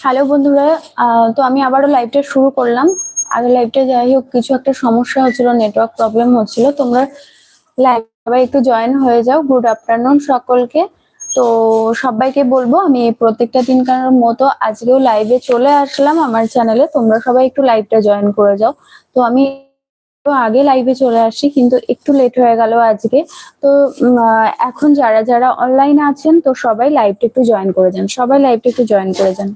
Hello বন্ধুরা তো আমি আবারও লাইভটা শুরু করলাম। আগে লাইভটা যাই হোক, কিছু একটা সমস্যা হচ্ছিল নেটওয়ার্ক প্রবলেম হচ্ছিল। তোমরা লাইভ একটু জয়েন হয়ে যাও গুড আফটারনুন সকলকে। তো সবাইকে বলব, আমি প্রত্যেকটা দিনকার মতো আজকেও লাইভে চলে আসলাম আমার চ্যানেলে তোমরা সবাই একটু লাইভটা জয়েন করে যাও। তো আমি আগে লাইভে চলে আসি, কিন্তু একটু লেট হয়ে গেল আজকে। তো এখন যারা যারা অনলাইনে আছেন, তো সবাই লাইভটা একটু জয়েন করে যান। সবাই লাইভটা একটু জয়েন করে যান।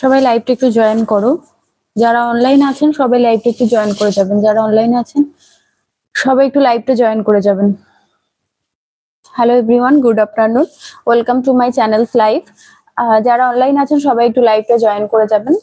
সবাই লাইভটা একটু জয়েন করো। যারা অনলাইন আছেন, সবাই লাইভটা একটু জয়েন করে যাবেন। যারা অনলাইন আছেন, সবাই একটু লাইভটা জয়েন করে যাবেন। Hello everyone good afternoon welcome to my channels live যারা অনলাইন আছেন, সবাই একটু লাইভটা জয়েন করে যাবেন।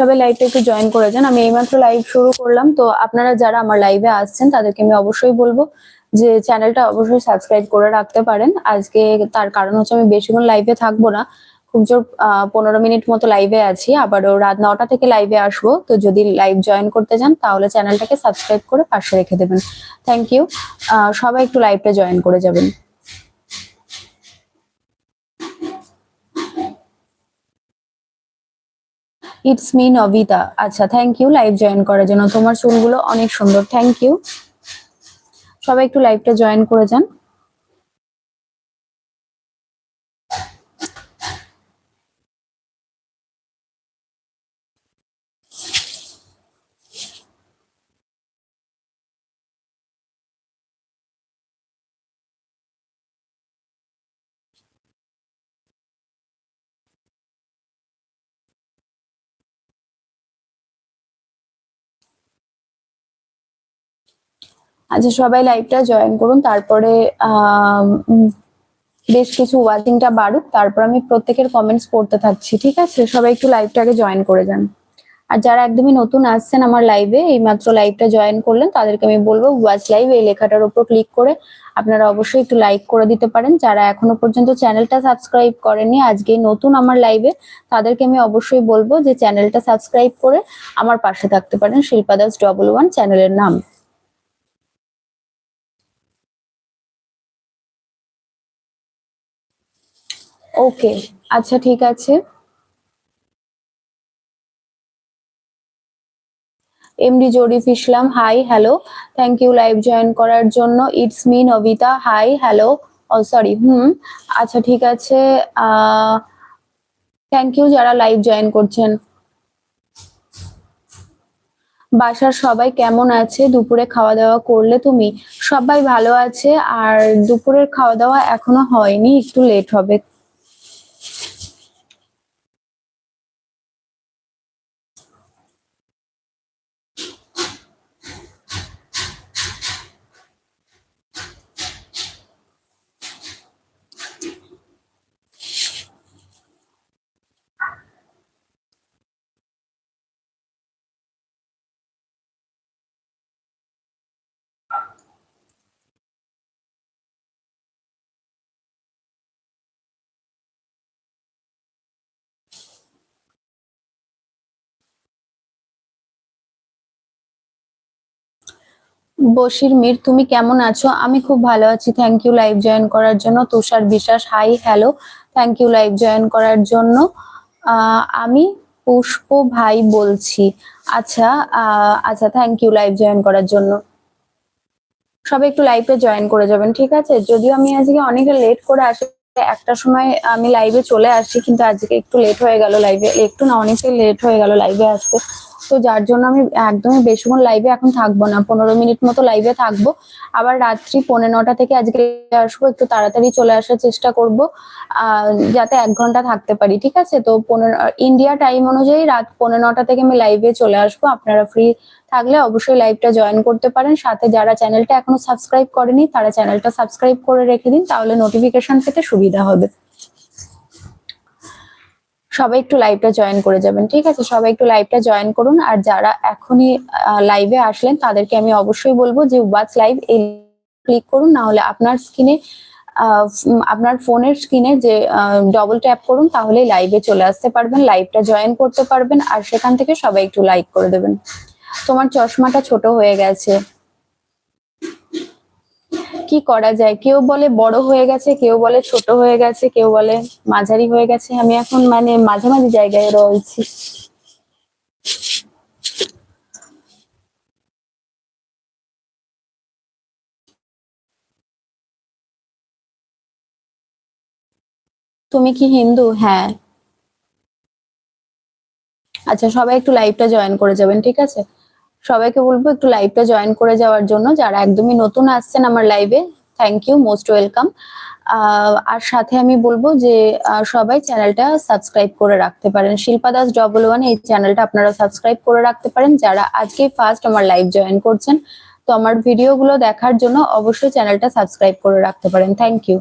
সবাই লাইভটা একটু জয়েন করে যান। আমি এইমাত্র লাইভ শুরু করলাম, তো আপনারা যারা আমার লাইভে আসছেন, তাদেরকে আমি অবশ্যই বলব যে চ্যানেলটা অবশ্যই সাবস্ক্রাইব করে রাখতে পারেন। আজকে তার কারণ হচ্ছে আমি বেশিক্ষণ লাইভে থাকব না। খুব জোর পনেরো মিনিট মতো লাইভে আছি, আবারও রাত নটা থেকে লাইভে আসব। তো যদি লাইভ জয়েন করতে চান, তাহলে চ্যানেলটাকে সাবস্ক্রাইব করে পাশে রেখে দেবেন। থ্যাংক ইউ সবাই একটু লাইভটা জয়েন করে যাবেন। ইটস মি নবিতা আচ্ছা থ্যাংক ইউ লাইভ জয়েন করার জন্য। তোমার চুলগুলো অনেক সুন্দর। থ্যাংক ইউ সবাই একটু লাইভটা জয়েন করে যান। আচ্ছা সবাই লাইভটা জয়েন করুন। তারপরে বেশ কিছু ওয়াচিংটা বাড়ুক। তারপর আমি প্রত্যেকের কমেন্টস পড়তে থাকছি, ঠিক আছে? সবাই একটু লাইভটাকে জয়েন করে যান। আর যারা একদমই নতুন আসছেন আমার লাইভে এই মাত্র লাইভটা জয়েন করলেন, তাদেরকে আমি বলব ওয়াচ লাইভ এই লেখাটার উপর ক্লিক করে আপনারা অবশ্যই একটু লাইক করে দিতে পারেন। যারা এখনও পর্যন্ত চ্যানেলটা সাবস্ক্রাইব করেননি, আজকে নতুন আমার লাইভে তাদেরকে আমি অবশ্যই বলব যে চ্যানেলটা সাবস্ক্রাইব করে আমার পাশে থাকতে পারেন শিল্পা দাস ডবল ওয়ান চ্যানেলের নাম। ওকে আচ্ছা ঠিক আছে। MD Zarif Islam hi hello thank you live join করার জন্য। It's me Nabita. Hi hello oh sorry hmm. আচ্ছা ঠিক আছে। থ্যাংক ইউ যারা লাইভ জয়েন করছেন। বাসার সবাই কেমন আছে? দুপুরে খাওয়া দাওয়া করলে তুমি? সবাই ভালো আছে? আর দুপুরের খাওয়া দাওয়া এখনও হয়নি, একটু লেট হবে। বশির মির, তুমি কেমন আছো? আমি খুব ভালো আছি। থ্যাংক ইউ লাইভ জয়েন করার জন্য। Tushar Biswas hi hello thank you live join করার জন্য। আমি পুষ্প ভাই বলছি। আচ্ছা আচ্ছা থ্যাংক ইউ লাইভ জয়েন করার জন্য। সবাই একটু লাইভে জয়েন করে যাবেন, ঠিক আছে? যদিও আমি আজকে অনেক লেট করে আসি, একটা সময় আমি লাইভে চলে আসি, কিন্তু আজকে একটু লেট হয়ে গেল লাইভে একটু না, অনেকটাই লেট হয়ে গেল লাইভে আসতে। তো যার জন্য আমি একদমই বেশিক্ষণ লাইভে এখন থাকব না। পনেরো মিনিট মতো লাইভে থাকব। আবার রাত্রি পৌনে নটা থেকে আজকে আসব, একটু তাড়াতাড়ি চলে আসার চেষ্টা করব যাতে এক ঘণ্টা থাকতে পারি, ঠিক আছে? তো পনেরো ইন্ডিয়া টাইম অনুযায়ী রাত পৌনে নটা থেকে আমি লাইভে চলে আসব। আপনারা ফ্রি থাকলে অবশ্যই লাইভটা জয়েন করতে পারেন। সাথে যারা চ্যানেলটা এখনও সাবস্ক্রাইব করেনি, তারা চ্যানেলটা সাবস্ক্রাইব করে রেখে দিন, তাহলে নোটিফিকেশন পেতে সুবিধা হবে। সবাই একটু লাইভটা জয়েন করে যাবেন, ঠিক আছে? সবাই একটু লাইভটা জয়েন করুন আর যারা এখনই লাইভে আসলেন তাদেরকে আমি অবশ্যই বলব যে ওয়াচ লাইভ এই ক্লিক করুন, না হলে আপনার স্ক্রিনে আপনার ফোনের স্ক্রিনে যে ডবল ট্যাপ করুন, তাহলেই লাইভে চলে আসতে পারবেন লাইভটা জয়েন করতে পারবেন আর সেখান থেকে সবাই একটু লাইক করে দেবেন। তোমার চশমাটা ছোট হয়ে গেছে। কি করা যায়? কেউ বলে বড় হয়ে গেছে, কেউ বলে ছোট হয়ে গেছে, কেউ বলে মাঝারি হয়ে গেছে। আমি এখন মানে মাঝামাঝি জায়গায় রয়েছি। তুমি কি হিন্দু? হ্যাঁ। আচ্ছা সবাই একটু লাইভটা জয়েন করে যাবেন, ঠিক আছে? সবাইকে বলব একটু লাইভটা জয়েন করে যাওয়ার জন্য। যারা একদমই নতুন আসছেন আমার লাইভে থ্যাংক ইউ মোস্ট ওয়েলকাম আর সাথে আমি বলব যে সবাই চ্যানেলটা সাবস্ক্রাইব করে রাখতে পারেন। শিল্পা দাস ডবল ওয়ান এই চ্যানেলটা আপনারা সাবস্ক্রাইব করে রাখতে পারেন। যারা আজকে ফার্স্ট আমার লাইভ জয়েন করছেন, তো আমার ভিডিওগুলো দেখার জন্য অবশ্যই চ্যানেলটা সাবস্ক্রাইব করে রাখতে পারেন। থ্যাংক ইউ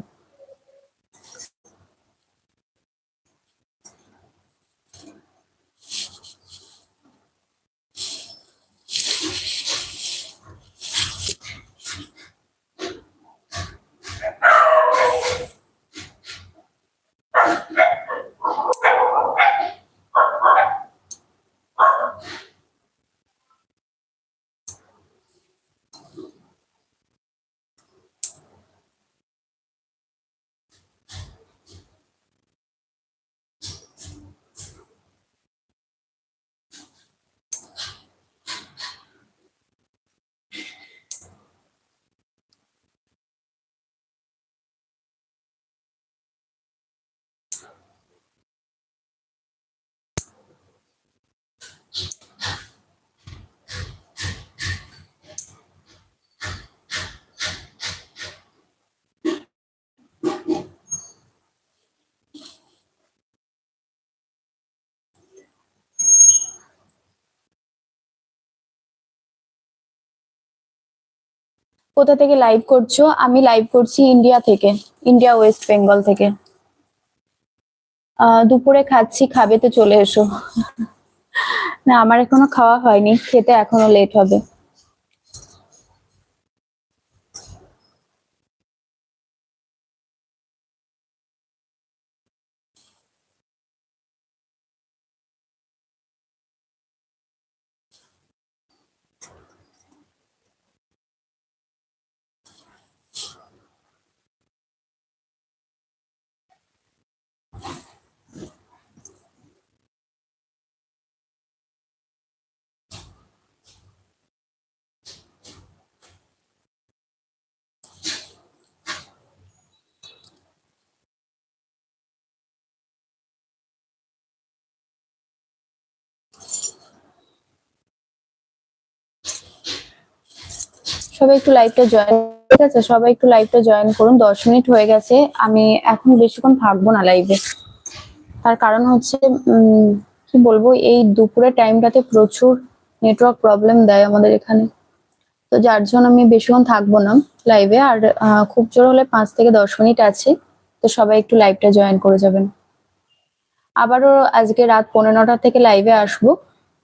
কোথা থেকে লাইভ করছ? আমি লাইভ করছি ইন্ডিয়া থেকে ইন্ডিয়া ওয়েস্ট বেঙ্গল থেকে। দুপুরে খাচ্ছি, খাবে তো চলে এসো। না, আমার এখনও খাওয়া হয়নি, খেতে এখনও লেট হবে। সবাই একটু লাইভটা জয়েন ঠিক আছে? সবাই একটু লাইভটা জয়েন করুন। দশ মিনিট হয়ে গেছে। আমি এখন বেশিক্ষণ থাকব না লাইভে তার কারণ হচ্ছে কি বলব? এই দুপুরের টাইমটাতে প্রচুর নেটওয়ার্ক প্রবলেম দেয় আমাদের এখানে। তো যার জন্য আমি বেশিক্ষণ থাকব না লাইভে আর খুব জোর হলে পাঁচ থেকে দশ মিনিট আছে। তো সবাই একটু লাইভটা জয়েন করে যাবেন। আবারও আজকে রাত পৌনে নটা থেকে লাইভে আসব।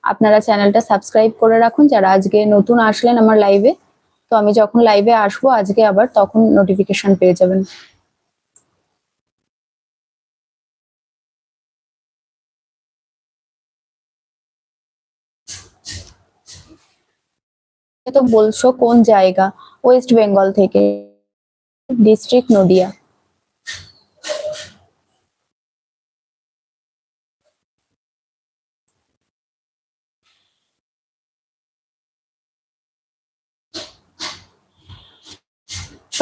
আপনারা চ্যানেলটা সাবস্ক্রাইব করে রাখুন। যারা আজকে নতুন আসলেন আমার লাইভে আমি যখন লাইভে আসব, আজকে আবার তখন নোটিফিকেশন পেয়ে যাবেন। তো বলছো কোন জায়গা? ওয়েস্ট বেঙ্গল থেকে। ডিস্ট্রিক্ট নদিয়া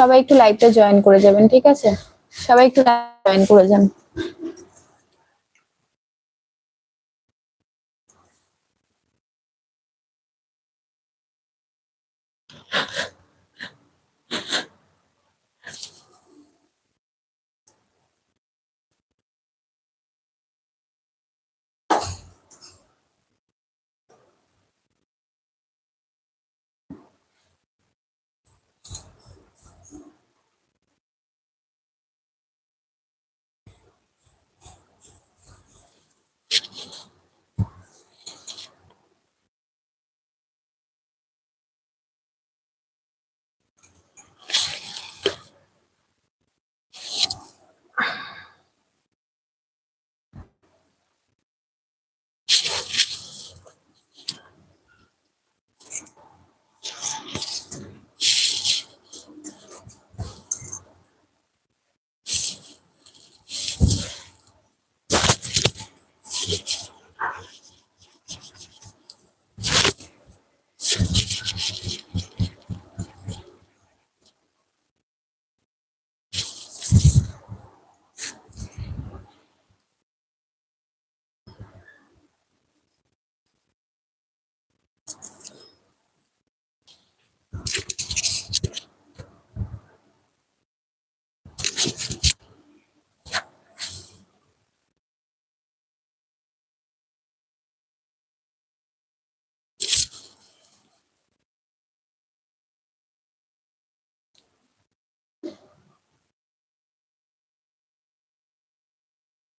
সবাই একটু লাইভটা জয়েন করে যাবেন ঠিক আছে? সবাই একটু জয়েন করে যান।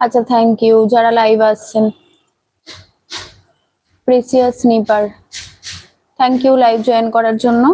আচ্ছা থ্যাংক ইউ যারা লাইভ আসছেন precious Nipar thank you live join করার জন্য।